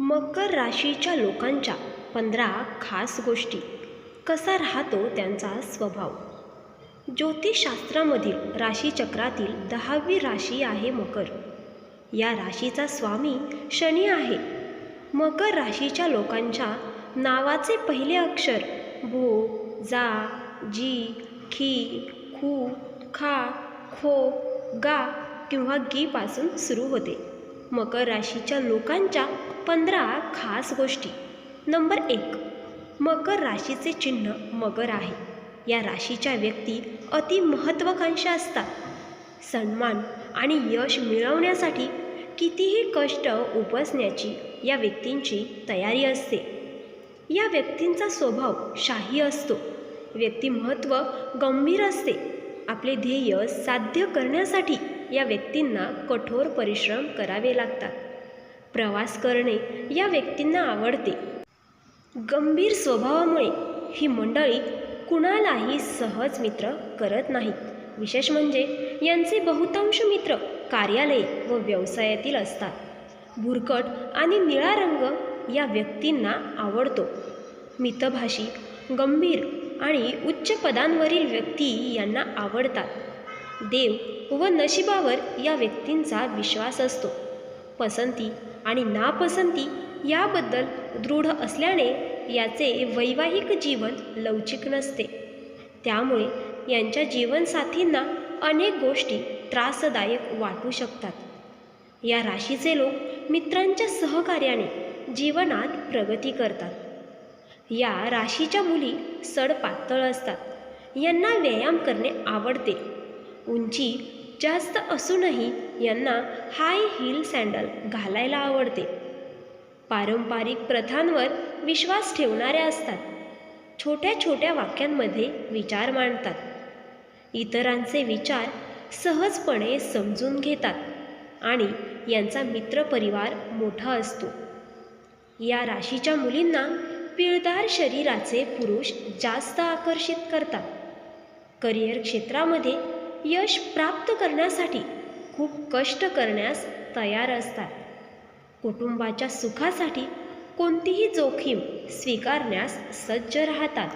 मकर राशीच्या लोकांच्या पंधरा खास गोष्टी. कसा राहतो त्यांचा स्वभाव? ज्योतिषशास्त्रामधील राशीचक्रातील दहावी राशी आहे मकर. या राशीचा स्वामी शनी आहे. मकर राशीच्या लोकांच्या नावाचे पहिले अक्षर भो जा जी खी खू खा खो गा किंवा गीपासून सुरू होते. मकर राशीच्या लोकांच्या पंधरा खास गोष्टी. नंबर एक मकर राशीचे चिन्ह मगर आहे. या राशीच्या व्यक्ती अति महत्त्वाकांक्षा असतात. सन्मान आणि यश मिळवण्यासाठी कितीही कष्ट उपसण्याची या व्यक्तींची तयारी असते. या व्यक्तींचा स्वभाव शाही असतो. व्यक्तिमहत्त्व गंभीर असते. आपले ध्येय साध्य करण्यासाठी या व्यक्तींना कठोर परिश्रम करावे लागतात. प्रवास करणे या व्यक्तींना आवडते. गंभीर स्वभावामुळे ही मंडळी कुणालाही सहज मित्र करत नाहीत विशेष म्हणजे यांचे बहुतांश मित्र कार्यालय व व्यवसायातील असतात. भुरकट आणि निळा रंग या व्यक्तींना आवडतो. मितभाषी गंभीर आणि उच्च पदांवरील व्यक्ती यांना आवडतात. देव व नशिबावर या व्यक्तींचा विश्वास असतो. पसंती आणि नापसंती याबद्दल दृढ असल्याने याचे वैवाहिक जीवन लवचिक नसते. त्यामुळे यांच्या जीवनसाथींना अनेक गोष्टी त्रासदायक वाटू शकतात. या राशीचे लोक मित्रांच्या सहकार्याने जीवनात प्रगती करतात. या राशीच्या मुली सडपातळ असतात. यांना व्यायाम करणे आवडते. उंची जास्त असूनही यांना हाय हील सँडल घालायला आवडते. पारंपरिक प्रथांवर विश्वास ठेवणाऱ्या असतात. छोट्या छोट्या वाक्यांमध्ये विचार मांडतात. इतरांचे विचार सहजपणे समजून घेतात आणि यांचा मित्रपरिवार मोठा असतो. या राशीच्या मुलींना पिळदार शरीराचे पुरुष जास्त आकर्षित करतात. करिअर क्षेत्रामध्ये यश प्राप्त करण्यासाठी खूप कष्ट करण्यास तयार असतात. कुटुंबाच्या सुखासाठी कोणतीही जोखीम स्वीकारण्यास सज्ज राहतात.